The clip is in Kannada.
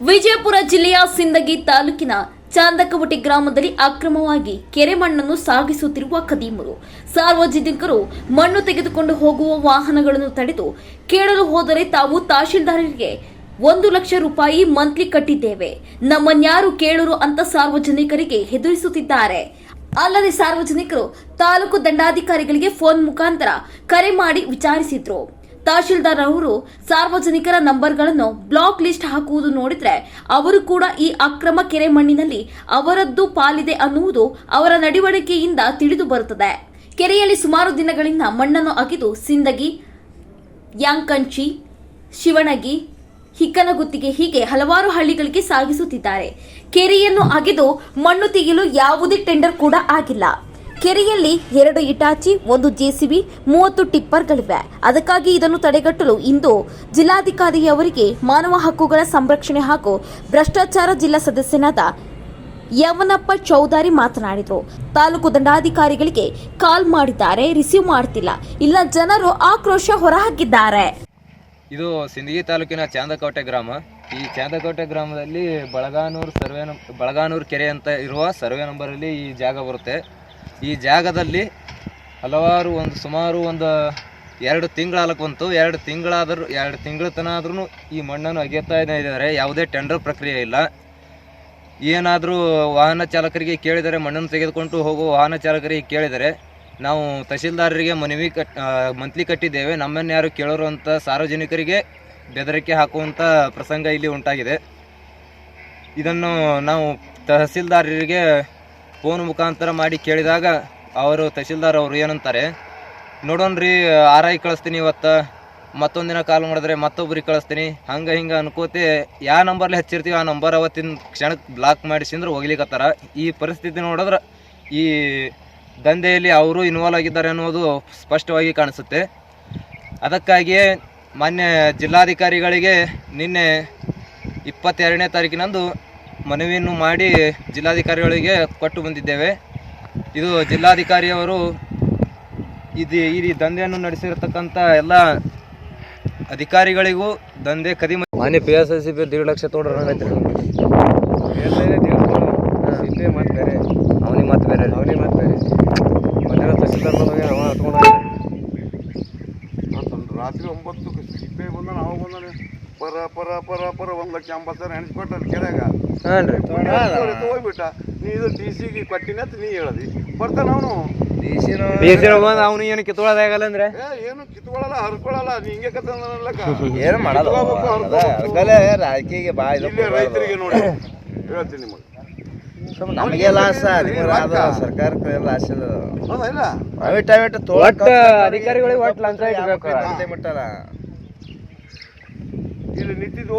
ವಿಜಯಪುರ ಜಿಲ್ಲೆಯ ಸಿಂದಗಿ ತಾಲೂಕಿನ ಚಾಂದಕವಟಿ ಗ್ರಾಮದಲ್ಲಿ ಅಕ್ರಮವಾಗಿ ಕೆರೆ ಮಣ್ಣನ್ನು ಸಾಗಿಸುತ್ತಿರುವ ಖದೀಮರು. ಸಾರ್ವಜನಿಕರು ಮಣ್ಣು ತೆಗೆದುಕೊಂಡು ಹೋಗುವ ವಾಹನಗಳನ್ನು ತಡೆದು ಕೇಳಲು ಹೋದರೆ ತಾವು ತಹಶೀಲ್ದಾರರಿಗೆ ಒಂದು ಲಕ್ಷ ರೂಪಾಯಿ ಮಂತ್ಲಿ ಕಟ್ಟಿದ್ದೇವೆ. ನಮ್ಮನ್ಯಾರು ಕೇಳರು ಅಂತ ಸಾರ್ವಜನಿಕರಿಗೆ ಹೆದರಿಸುತ್ತಿದ್ದಾರೆ. ಅಲ್ಲದೆ ಸಾರ್ವಜನಿಕರು ತಾಲೂಕು ದಂಡಾಧಿಕಾರಿಗಳಿಗೆ ಫೋನ್ ಮುಖಾಂತರ ಕರೆ ಮಾಡಿ ವಿಚಾರಿಸಿದ್ರು. ತಹಶೀಲ್ದಾರ್ ಅವರು ಸಾರ್ವಜನಿಕರ ನಂಬರ್ಗಳನ್ನು ಬ್ಲಾಕ್ ಲಿಸ್ಟ್ ಹಾಕುವುದು ನೋಡಿದ್ರೆ ಅವರು ಕೂಡ ಈ ಅಕ್ರಮ ಕೆರೆ ಮಣ್ಣಿನಲ್ಲಿ ಅವರದ್ದು ಪಾಲಿದೆ ಅನ್ನುವುದು ಅವರ ನಡವಳಿಕೆಯಿಂದ ತಿಳಿದು ಬರುತ್ತದೆ. ಕೆರೆಯಲ್ಲಿ ಸುಮಾರು ದಿನಗಳಿಂದ ಮಣ್ಣನ್ನು ಅಗೆದು ಸಿಂದಗಿ, ಯಾಂಕಂಚಿ, ಶಿವಣಗಿ, ಹಿಕ್ಕನಗುತ್ತಿಗೆ ಹೀಗೆ ಹಲವಾರು ಹಳ್ಳಿಗಳಿಗೆ ಸಾಗಿಸುತ್ತಿದ್ದಾರೆ. ಕೆರೆಯನ್ನು ಅಗೆದು ಮಣ್ಣು ತೆಗೆಯಲು ಯಾವುದೇ ಟೆಂಡರ್ ಕೂಡ ಆಗಿಲ್ಲ. ಕೆರೆಯಲ್ಲಿ ಎರಡು ಇಟಾಚಿ, ಒಂದು ಜೆಸಿಬಿ, ಮೂವತ್ತು ಟಿಪ್ಪರ್ಗಳಿವೆ. ಅದಕ್ಕಾಗಿ ಇದನ್ನು ತಡೆಗಟ್ಟಲು ಇಂದು ಜಿಲ್ಲಾಧಿಕಾರಿಯವರಿಗೆ ಮಾನವ ಹಕ್ಕುಗಳ ಸಂರಕ್ಷಣೆ ಹಾಗೂ ಭ್ರಷ್ಟಾಚಾರ ಜಿಲ್ಲಾ ಸದಸ್ಯನಾದ ಯವನಪ್ಪ ಚೌಧಾರಿ ಮಾತನಾಡಿದರು. ತಾಲೂಕು ದಂಡಾಧಿಕಾರಿಗಳಿಗೆ ಕಾಲ್ ಮಾಡಿದ್ದಾರೆ, ರಿಸೀವ್ ಮಾಡ್ತಿಲ್ಲ. ಇಲ್ಲ, ಜನರು ಆಕ್ರೋಶ ಹೊರಹಾಕಿದ್ದಾರೆ. ಇದು ಸಿಂದಗಿ ತಾಲೂಕಿನ ಚಾಂದಕೋಟೆ ಗ್ರಾಮ. ಈ ಚಾಂದಕೋಟೆ ಗ್ರಾಮದಲ್ಲಿ ಬಳಗಾನೂರು ಸರ್ವೆ ನಂ, ಬಳಗಾನೂರು ಕೆರೆ ಅಂತ ಇರುವ ಸರ್ವೆ ನಂಬರಲ್ಲಿ ಈ ಜಾಗ ಬರುತ್ತೆ. ಈ ಜಾಗದಲ್ಲಿ ಹಲವಾರು ಒಂದು ಸುಮಾರು ಒಂದು ಎರಡು ತಿಂಗಳಾಲಕ್ಕೆ ಬಂತು ಎರಡು ತಿಂಗಳಾದರೂ, ಎರಡು ತಿಂಗಳ ತನ ಆದ್ರೂ ಈ ಮಣ್ಣನ್ನು ಅಗೆಯುತ್ತಾ ಇದ್ದಾರೆ. ಯಾವುದೇ ಟೆಂಡರ್ ಪ್ರಕ್ರಿಯೆ ಇಲ್ಲ. ಏನಾದರೂ ವಾಹನ ಚಾಲಕರಿಗೆ ಕೇಳಿದರೆ ಮಣ್ಣನ್ನು ತೆಗೆದುಕೊಂಡು ಹೋಗುವ ವಾಹನ ಚಾಲಕರಿಗೆ ಕೇಳಿದರೆ ನಾವು ತಹಶೀಲ್ದಾರರಿಗೆ ಮನವಿ ಕಟ್ ಮಂತ್ಲಿ ಕಟ್ಟಿದ್ದೇವೆ. ನಮ್ಮನ್ನು ಯಾರು ಕೇಳೋರು ಅಂತ ಸಾರ್ವಜನಿಕರಿಗೆ ಬೆದರಿಕೆ ಹಾಕುವಂಥ ಪ್ರಸಂಗ ಇಲ್ಲಿ ಉಂಟಾಗಿದೆ. ಇದನ್ನು ನಾವು ತಹಸೀಲ್ದಾರರಿಗೆ ಫೋನ್ ಮುಖಾಂತರ ಮಾಡಿ ಕೇಳಿದಾಗ ಅವರು ತಹಶೀಲ್ದಾರ್ ಅವರು ಏನಂತಾರೆ, ನೋಡೋಣ್ರಿ ಆರ್ ಐ ಕಳಿಸ್ತೀನಿ ಇವತ್ತು ಮತ್ತೊಂದಿನ ಕಾಲ್ ಮಾಡಿದ್ರೆ ಮತ್ತೊಬ್ರಿಗೆ ಕಳಿಸ್ತೀನಿ, ಹಂಗೆ ಹಿಂಗೆ ಅನ್ಕೋತೆ ಯಾವ ನಂಬರ್ಲಿ ಹಚ್ಚಿರ್ತೀವಿ, ಆ ನಂಬರ್ ಅವತ್ತಿನ ಕ್ಷಣಕ್ಕೆ ಬ್ಲಾಕ್ ಮಾಡಿಸಿಂದ್ರೆ ಹೋಗ್ಲಿಕ್ಕತ್ತಾರ ಈ ಪರಿಸ್ಥಿತಿ ನೋಡಿದ್ರೆ ಈ ದಂಧೆಯಲ್ಲಿ ಅವರು ಇನ್ವಾಲ್ವ್ ಆಗಿದ್ದಾರೆ ಅನ್ನೋದು ಸ್ಪಷ್ಟವಾಗಿ ಕಾಣಿಸುತ್ತೆ. ಅದಕ್ಕಾಗಿಯೇ ಮಾನ್ಯ ಜಿಲ್ಲಾಧಿಕಾರಿಗಳಿಗೆ ನಿನ್ನೆ ಇಪ್ಪತ್ತೆರಡನೇ ತಾರೀಕಿನಂದು ಮನವಿಯನ್ನು ಮಾಡಿ ಜಿಲ್ಲಾಧಿಕಾರಿಗಳಿಗೆ ಕೊಟ್ಟು ಬಂದಿದ್ದೇವೆ. ಇದು ಜಿಲ್ಲಾಧಿಕಾರಿಯವರು ಇದು ಈ ದಂಧೆಯನ್ನು ನಡೆಸಿರತಕ್ಕಂಥ ಎಲ್ಲ ಅಧಿಕಾರಿಗಳಿಗೂ ದಂಧೆ ಕದಿಮ ಮಾನ್ಯ P S S C B ದೇಡ್ lakh ತೊಗೊಂಡ್ರೆ ಇಲ್ಲೇ ಮತ್ತೆ ಬೇರೆ. ಅವನಿಗೆ ಮತ್ತೆ ಬೇರೆ ಅವನಿಗೆ ಮತ್ತೆ ಬೇರೆ. ಮನೆಯ ತಹಸೀಲ್ದಾರ್ ಬಂದಾಗ ಅವ ಹತ್ಕೊಂಡು ರಾತ್ರಿ ಒಂಬತ್ತು ಸಿಪ್ಪೆ ಬಂದ ನಾವು ಬಂದಾನೆ ಪರ ಪರ ಪರ ಪರ ಒಂದ್ ಲಕ್ಷ ಎಂಬತ್ತು ಸಾವಿರ ಎಣಿಸ್ಕೊಟ್ಟು ಅಲ್ಲಿ ಕೆರೆಯಾಗ ಹಾಂ ಹೋಗ್ಬಿಟ್ಟ. ನೀ ಇದು ಡಿ ಸಿಗೆ ಕೊಟ್ಟಿನ ಅಂತ ನೀ ಹೇಳದಿ. ಬರ್ತಾನ ಅವನು. ಬಂದು ಅವನು ಏನು ಕಿತ್ಕೊಳ್ಳೋದಾಗಲ್ಲ ಅಂದ್ರೆ? ಏನು ಕಿತ್ಕೊಳ್ಳಲ್ಲ ಹರ್ಕೊಳ್ಳಲ್ಲ ನೀ ಹಿಂಗೆ ಕತ್ತಂದಲ್ಲಕ್ಕ ಏನು ಮಾಡಲ್ಲ ರಾಜಕೀಯ ಬಾ ರೈತರಿಗೆ ನೋಡಿ. ಹೇಳ್ತೀನಿ ನಿಮಗೆ. ನಮಗೆ ಲಾಸ. ಸರ್ಕಾರಕ್ಕೆ ಲಾಸ್ ಇಲ್ಲ? ಅಧಿಕಾರಿಗಳಿಗೆ ಒಟ್ಟು ಲಂಚ ಇಟ್ಬೇಕು ಇಲ್ಲಿ ನಿಂತಿದ್ದು